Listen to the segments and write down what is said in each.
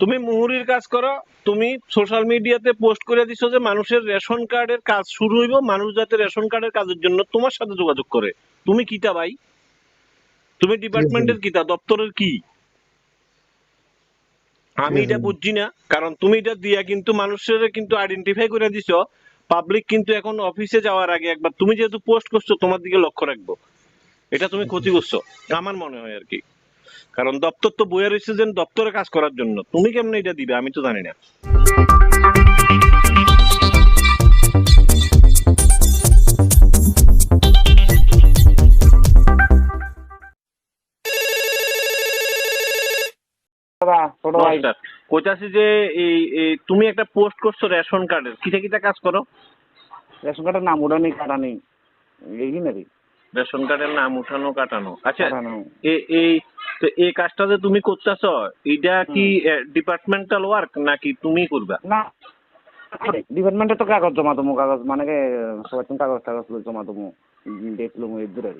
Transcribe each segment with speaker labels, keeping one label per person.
Speaker 1: তুমি মুহুরির কাজ করো, তুমি সোশ্যাল মিডিয়াতে পোস্ট করে দিছো যে মানুষের রেশন কার্ডের কাজ শুরু হইব, মানুষ যাতে রেশন কার্ডের কাজের জন্য তোমার সাথে যোগাযোগ করে। তুমি কিটা ভাই? তুমি ডিপার্টমেন্টের কিটা দপ্তরের কি? আমি এটা বুঝছি না, কারণ তুমি এটা দিয়া কিন্তু মানুষের কিন্তু আইডেন্টিফাই করে দিছো। পাবলিক কিন্তু এখন অফিসে যাওয়ার আগে একবার, তুমি যেহেতু পোস্ট করছ, তোমার দিকে লক্ষ্য রাখব। এটা তুমি ক্ষতি করছ, আমার মনে হয় আর কি। কারণ দপ্তর তো বইয়ে রয়েছে যে দপ্তরে কাজ করার জন্য। তুমি কেমনে এটা দিবে? আমি তো জানি না। কইতাছি যে এই তুমি একটা পোস্ট করছ রেশন কার্ডের। কিটা কিটা কাজ করো?
Speaker 2: রেশন কার্ডের নাম ওটা নেই কাটা নেই এই
Speaker 1: রেশন কার্ডের নাম উঠানো কাটানো। আচ্ছা এই তো এই কাজটা যে তুমি করতেছ এটা কি ডিপার্টমেন্টাল ওয়ার্ক নাকি তুমি করবা?
Speaker 2: না। ডিপার্টমেন্টে তো কাগজ জমা দেবো কাগজ মানে সবার কাগজ টাগজ জমা দেবো ডেট লুম এর দূরে।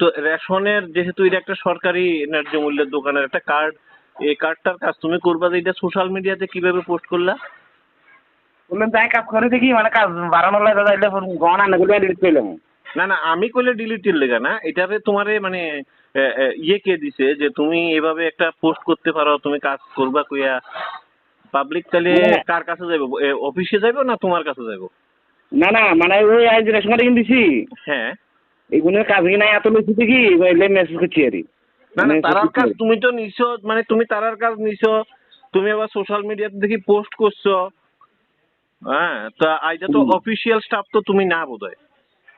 Speaker 1: তো রেশনের যেহেতু এটা একটা সরকারি ন্যায্য মূল্যের দোকানের একটা কার্ড এই কার্ডটার কাজ তুমি করবা যে এটা সোশ্যাল মিডিয়াতে কীভাবে পোস্ট করলা?
Speaker 2: বললেন যাই কাজ করে দেখি মানে কাজ বাড়ানোর লাগে এলে গহনা না গুলো এডিট করলাম
Speaker 1: না না আমি কইলে ডিলিটের লেগা না। এটারে তোমারে মানে ইয়ে কে দিছে যে তুমি এভাবে একটা পোস্ট করতে পারো তুমি কাজ করবা কইয়া পাবলিক তাহলে। কার কাছে যাইবো? অফিসে যাইবো না তোমার কাছে যাইবো?
Speaker 2: না না মানে ওই আজ দিছি।
Speaker 1: হ্যাঁ।
Speaker 2: কাজ কি নাই? এত লইছি এলে মেসেজ করছি আর
Speaker 1: না না তারার কাজ তুমি তো নিছো মানে তুমি তারার কাজ নিছো তুমি আবার সোশ্যাল মিডিয়াতে দেখি পোস্ট করছ। হ্যাঁ তা এটা তো অফিসিয়াল স্টাফ তো তুমি না বোধহয়?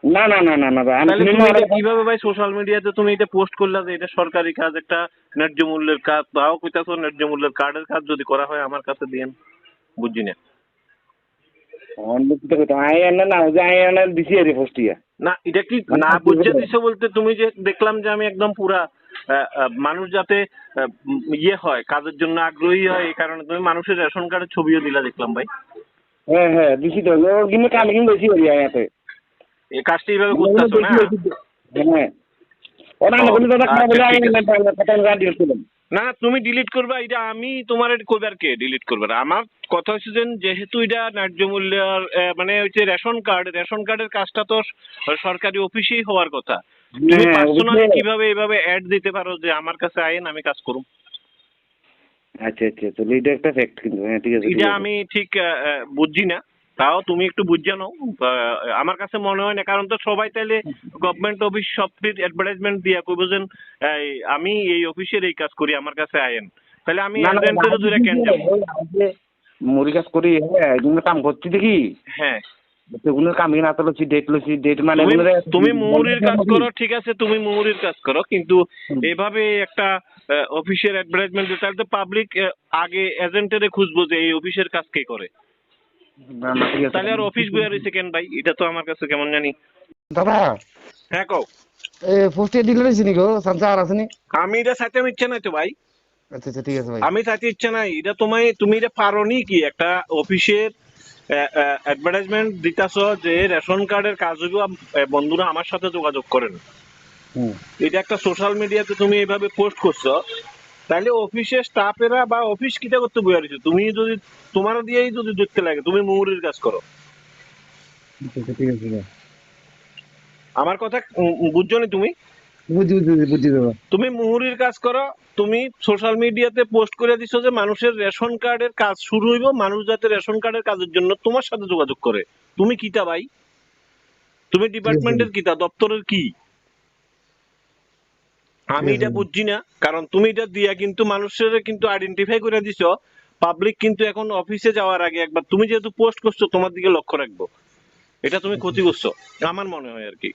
Speaker 2: না না না না না ভাই, আমি
Speaker 1: তাহলে তুমি এটা কীভাবে ভাই সোশ্যাল মিডিয়াতে তুমি এটা পোস্ট করলা যে এটা সরকারি কাজ একটা ন্যায্য মূল্যের কাজ? তাও কইতাছো ন্যায্য মূল্যের কার্ডের কাজ যদি করা হয় আমার কাছে দিয়েন বুঝছি না।
Speaker 2: না
Speaker 1: না এটা কি না বুঝতে দিছো বলতে তুমি যে দেখলাম যে আমি একদম পুরা মানুষ যাতে ইয়ে হয় কাজের জন্য আগ্রহী হয় এই কারণে তুমি মানুষের রেশন কার্ডের ছবিও দিলা দেখলাম ভাই।
Speaker 2: হ্যাঁ হ্যাঁ দিছি তো। কিন্তু কাম কিন্তু বেশি করি আয়াতে
Speaker 1: এই কাজটা এইভাবে না?
Speaker 2: হ্যাঁ। না দিল
Speaker 1: না না তুমি ডিলিট করবা এটা আমি তোমার করবার কে ডিলিট করবার আমার কথা হচ্ছে যেহেতু এটা ন্যায্য মূল্যের মানে হচ্ছে রেশন কার্ড রেশন কার্ডের কাজটা তো সরকারি অফিসেই হওয়ার কথা। তুমি
Speaker 2: হ্যাঁ,
Speaker 1: পার্সোনালি কীভাবে এভাবে অ্যাড দিতে পারো যে আমার কাছে আইন আমি কাজ করুম?
Speaker 2: আচ্ছা আচ্ছা তো এটা একটা ফ্যাক্ট কিন্তু হ্যাঁ ঠিক আছে
Speaker 1: এটা আমি ঠিক বুঝছি না তাও তুমি একটু বুঝে নাও। আমার কাছে মনে হয় না কারণ তো সবাই তাইলে গভর্নমেন্ট অফিস সবটির অ্যাডভার্টাইজমেন্ট দিয়া কইব যে আমি এই অফিসের এই কাজ করি আমার কাছে আইন তাহলে আমি এজেন্টের দূরে কেন যাব?
Speaker 2: মুড়ি কাজ করি হ্যাঁ এগুলো কাম করছি দেখি।
Speaker 1: হ্যাঁ।
Speaker 2: সেগুলো কাম কিনা তো ডেট লছি ডেট মানে
Speaker 1: তুমি মুহুরির কাজ করো ঠিক আছে তুমি মুহুরির কাজ করো কিন্তু এভাবে একটা অফিসের অ্যাডভার্টাইজমেন্ট তাহলে তো পাবলিক আগে এজেন্টেরে খুঁজবো যে এই অফিসের কাজ কে করে। তাহলে আর অফিস বইয়া রয়েছে কেন ভাই? এটা তো আমার কাছে কেমন জানি।
Speaker 3: দাদা।
Speaker 1: হ্যাঁ কও।
Speaker 3: এ পোস্টে নি গো? আছে
Speaker 1: আমি এটা সাথে আমি ইচ্ছা নাই তো ভাই।
Speaker 3: আচ্ছা আচ্ছা ঠিক আছে ভাই।
Speaker 1: আমি চাইতে ইচ্ছা নাই এটা তোমায় তুমি এটা পারোনি কি? একটা অফিসের অ্যাডভার্টাইজমেন্ট দিতাছ যে রেশন কার্ডের কাজ হইব আম- আহ, বন্ধুরা আমার সাথে যোগাযোগ করেন
Speaker 3: হুম।
Speaker 1: এটা একটা সোশ্যাল মিডিয়াতে তুমি এইভাবে পোস্ট করছ। তাহলে অফিসের স্টাফেরা বা অফিস কিটা করতে বইয়া রয়েছে তুমি যদি তোমার দিয়েই যদি দেখতে লাগে তুমি মুহুরির কাজ করো।
Speaker 3: আচ্ছা, আচ্ছা।
Speaker 1: আমার কথা বুঝছ নি তুমি? তুমি মুহুরির কাজ করো তুমি সোশ্যাল মিডিয়াতে পোস্ট করে দিছো যে মানুষের রেশন কার্ডের কাজ শুরু হইব মানুষ যাতে রেশন কার্ডের কাজের জন্য তোমার সাথে যোগাযোগ করে। তুমি কিটা ভাই? তুমি ডিপার্টমেন্টের কিটা দপ্তরের কি? আমি এটা বুঝছি না কারণ তুমি এটা দিয়া কিন্তু মানুষের কিন্তু আইডেন্টিফাই করে দিছো পাবলিক কিন্তু এখন অফিসে যাওয়ার আগে একবার তুমি যেহেতু পোস্ট করছ তোমার দিকে লক্ষ্য রাখব। এটা তুমি ক্ষতি করছ আমার মনে হয় আর কি।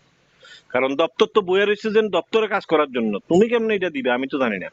Speaker 1: কারণ দপ্তর তো বইয়ের রয়েছে যে দপ্তরে কাজ করার জন্য তুমি কেমনে এটা দিবে আমি তো জানি না।